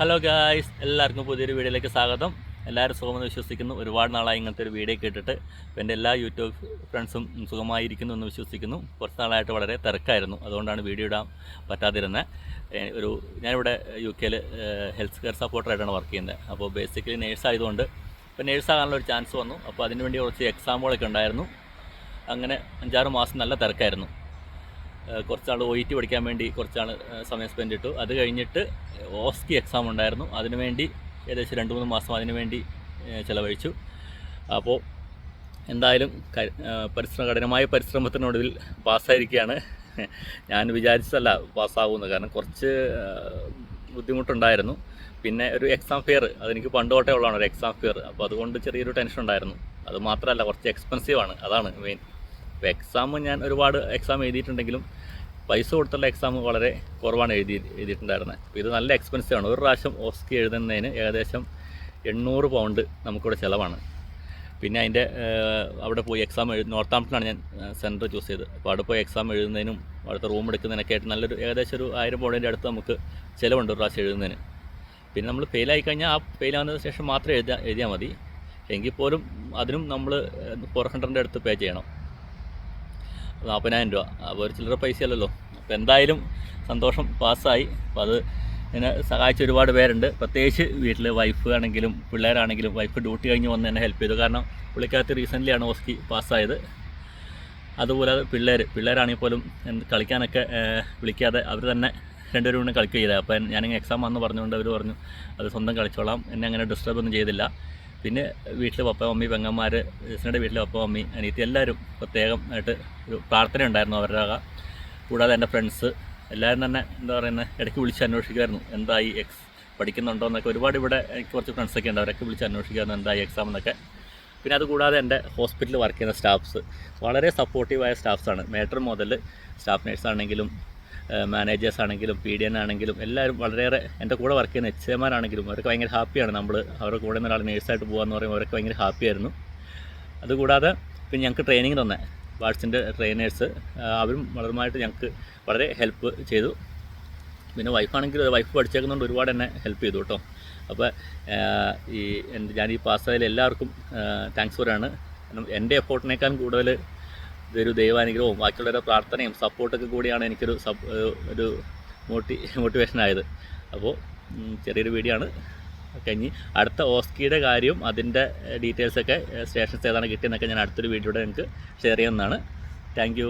Hello guys എല്ലാവർക്കും പുതിയൊരു വീഡിയോയിലേക്ക് സ്വാഗതം. എല്ലാവരും സുഖമെന്ന് വിശ്വസിക്കുന്നു. ഒരുപാട് നാളായി ഇങ്ങനത്തെ ഒരു വീഡിയോ കേട്ടിട്ട് എന്റെ എല്ലാ യൂട്യൂബ് ഫ്രണ്ട്സും സുഖമായിരിക്കുന്നു എന്ന് വിശ്വസിക്കുന്നു. കുറച്ച് നാളായിട്ട് വളരെ തിരക്കായിരുന്നു. അതുകൊണ്ടാണ് വീഡിയോ ഇടാൻ പറ്റാതിരുന്നത് ഒരു ഞാനിവിടെ യു കെയിൽ ഹെൽത്ത് കെയർ സപ്പോർട്ടറായിട്ടാണ് വർക്ക് ചെയ്യുന്നത്. അപ്പോൾ ബേസിക്കലി നേഴ്സായതുകൊണ്ട് ഇപ്പോൾ നേഴ്സാകാനുള്ള ഒരു ചാൻസ് വന്നു. അപ്പോൾ അതിനുവേണ്ടി കുറച്ച് എക്സാമുകളൊക്കെ ഉണ്ടായിരുന്നു. അങ്ങനെ അഞ്ചാറ് മാസം നല്ല തിരക്കായിരുന്നു. കുറച്ചാൾ ഒ ഇ ടി പഠിക്കാൻ വേണ്ടി കുറച്ചാൾ സമയം സ്പെൻഡ് ഇട്ടു. അത് കഴിഞ്ഞിട്ട് ഓസ്കി എക്സാം ഉണ്ടായിരുന്നു. അതിനുവേണ്ടി ഏകദേശം രണ്ട് മൂന്ന് മാസം അതിനു വേണ്ടി ഏഹ് ചിലവഴിച്ചു. അപ്പോൾ എന്തായാലും പരിശ്രമ കഠിനമായ പരിശ്രമത്തിനൊടുവിൽ പാസ്സായിരിക്കുകയാണ്. ഞാൻ വിചാരിച്ചതല്ല പാസ്സാകുമെന്ന് കാരണം കുറച്ച് ബുദ്ധിമുട്ടുണ്ടായിരുന്നു. പിന്നെ ഒരു എക്സാം ഫെയർ അതെനിക്ക് പണ്ട് തൊട്ടേ ഉള്ളതാണ് ഒരു എക്സാം ഫെയർ അപ്പോൾ അതുകൊണ്ട് ചെറിയൊരു ടെൻഷൻ ഉണ്ടായിരുന്നു. അത് മാത്രമല്ല കുറച്ച് എക്സ്പെൻസീവാണ് അതാണ് മെയിൻ ഇപ്പോൾ എക്സാം ഞാൻ ഒരുപാട് എക്സാം എഴുതിയിട്ടുണ്ടെങ്കിലും പൈസ കൊടുത്തുള്ള എക്സാം വളരെ കുറവാണ് എഴുതി എഴുതിയിട്ടുണ്ടായിരുന്നത്. അപ്പോൾ ഇത് നല്ല എക്സ്പെൻസീവാണ് ഒരു പ്രാവശ്യം ഓസ്കി എഴുതുന്നതിന് ഏകദേശം എണ്ണൂറ് പൗണ്ട് നമുക്കിവിടെ ചിലവാണ്. പിന്നെ അതിന്റെ അവിടെ പോയി എക്സാം എഴുതി നോർത്താംപ്ടനാണ് ഞാൻ സെന്റർ ചൂസ് ചെയ്തത്. അപ്പോൾ അവിടെ പോയി എക്സാം എഴുതുന്നതിനും അവിടുത്തെ റൂം എടുക്കുന്നതിനൊക്കെ ആയിട്ട് നല്ലൊരു ഏകദേശം ഒരു ആയിരം പൗണ്ടിന്റെ അടുത്ത് നമുക്ക് ചിലവുണ്ട് ഒരു പ്രാവശ്യം എഴുതുന്നതിന്. പിന്നെ നമ്മൾ ഫെയിലായി കഴിഞ്ഞാൽ ആ ഫെയിലാവുന്നതിന് ശേഷം മാത്രം എഴുതാ എഴുതിയാൽ മതി. എങ്കിൽ പോലും അതിനും നമ്മൾ ഫോർ ഹൺഡ്രഡിന്റെ അടുത്ത് പേ ചെയ്യണം. നാൽപ്പതിനായിരം രൂപ. അപ്പോൾ ഒരു ചില്ലറ പൈസ അല്ലല്ലോ അപ്പോൾ എന്തായാലും സന്തോഷം പാസ്സായി. അപ്പോൾ അത് എന്നെ സഹായിച്ച ഒരുപാട് പേരുണ്ട്. പ്രത്യേകിച്ച് വീട്ടിൽ വൈഫ് ആണെങ്കിലും പിള്ളേരാണെങ്കിലും വൈഫ് ഡ്യൂട്ടി കഴിഞ്ഞ് വന്ന് എന്നെ ഹെൽപ്പ് ചെയ്തു. കാരണം പുള്ളിക്കകത്ത് റീസെന്റ്ലി ആണ് ഓസ്കി പാസ്സായത്. അതുപോലെ പിള്ളേർ പിള്ളേരാണെങ്കിൽ പോലും കളിക്കാനൊക്കെ വിളിക്കാതെ അവർ തന്നെ രണ്ടുപേരും കൂടെ ചെയ്തത് അപ്പോൾ ഞാനിങ്ങനെ എക്സാം വന്ന് പറഞ്ഞുകൊണ്ട് അവർ പറഞ്ഞു അത് സ്വന്തം കളിച്ചോളാം. എന്നെ അങ്ങനെ ഡിസ്റ്റർബ് ഒന്നും ചെയ്തില്ല. പിന്നെ വീട്ടിൽ പപ്പ മമ്മി പെങ്ങന്മാർ ജസ്റ്റിന്റെ വീട്ടിലെ പപ്പ മമ്മി അനിയത്തി എല്ലാവരും പ്രത്യേകം ആയിട്ട് ഒരു പ്രാർത്ഥന ഉണ്ടായിരുന്നു അവരുടെ. കൂടാതെ എന്റെ ഫ്രണ്ട്സ് എല്ലാവരും തന്നെ എന്താ പറയുന്നത് ഇടയ്ക്ക് വിളിച്ച് അന്വേഷിക്കുമായിരുന്നു എന്തായി എക്സ് പഠിക്കുന്നുണ്ടോ എന്നൊക്കെ. ഒരുപാട് ഇവിടെ എനിക്ക് കുറച്ച് ഫ്രണ്ട്സൊക്കെ ഉണ്ട് അവരൊക്കെ വിളിച്ച് അന്വേഷിക്കുമായിരുന്നു എന്തായി എക്സാം എന്നൊക്കെ. പിന്നെ അതുകൂടാതെ എന്റെ ഹോസ്പിറ്റലിൽ വർക്ക് ചെയ്യുന്ന സ്റ്റാഫ്സ് വളരെ സപ്പോർട്ടീവായ സ്റ്റാഫ്സാണ് മേറ്റർ മുതൽ സ്റ്റാഫ് നേഴ്സ് ആണെങ്കിലും മാനേജേഴ്സ് ആണെങ്കിലും പി ഡി എൻ ആണെങ്കിലും എല്ലാവരും വളരെയേറെ എന്റെ കൂടെ വർക്ക് ചെയ്യുന്ന എച്ച് എമാരാണെങ്കിലും അവരൊക്കെ ഭയങ്കര ഹാപ്പിയാണ് നമ്മൾ അവരുടെ കൂടെ നിന്ന് ഒരാൾ നേഴ്സായിട്ട് പോകാമെന്ന് പറയുമ്പോൾ അവരൊക്കെ ഭയങ്കര ഹാപ്പിയായിരുന്നു അതുകൂടാതെ പിന്നെ ഞങ്ങൾക്ക് ട്രെയിനിങ് തന്നെ. വാട്സിന്റെ ട്രെയിനേഴ്സ് അവരും വളരുമായിട്ട് ഞങ്ങൾക്ക് വളരെ ഹെൽപ്പ് ചെയ്തു. പിന്നെ വൈഫാണെങ്കിൽ വൈഫ് പഠിച്ചേക്കുന്നതുകൊണ്ട് ഒരുപാട് എന്നെ ഹെൽപ്പ് ചെയ്തു കേട്ടോ. അപ്പോൾ ഈ ഞാൻ ഈ പാസ്സായാലും എല്ലാവർക്കും താങ്ക്സ് പറയാണ്. എന്റെ എഫോർട്ടിനേക്കാൾ കൂടുതൽ ഇതൊരു ദൈവാനുഗ്രഹവും ബാക്കിയുള്ളവരുടെ പ്രാർത്ഥനയും സപ്പോർട്ടൊക്കെ കൂടിയാണ് എനിക്കൊരു സപ്പ് ഒരു മോട്ടി മോട്ടിവേഷൻ ആയത്. അപ്പോൾ ചെറിയൊരു വീഡിയോ ആണ്. കഴിഞ്ഞ് അടുത്ത ഓസ്കിയുടെ കാര്യവും അതിന്റെ ഡീറ്റെയിൽസൊക്കെ സ്റ്റേഷൻസ് ഏതാണ് കിട്ടിയെന്നൊക്കെ ഞാൻ അടുത്തൊരു വീഡിയോയുടെ നിങ്ങൾക്ക് ഷെയർ ചെയ്യുന്നതാണ് താങ്ക്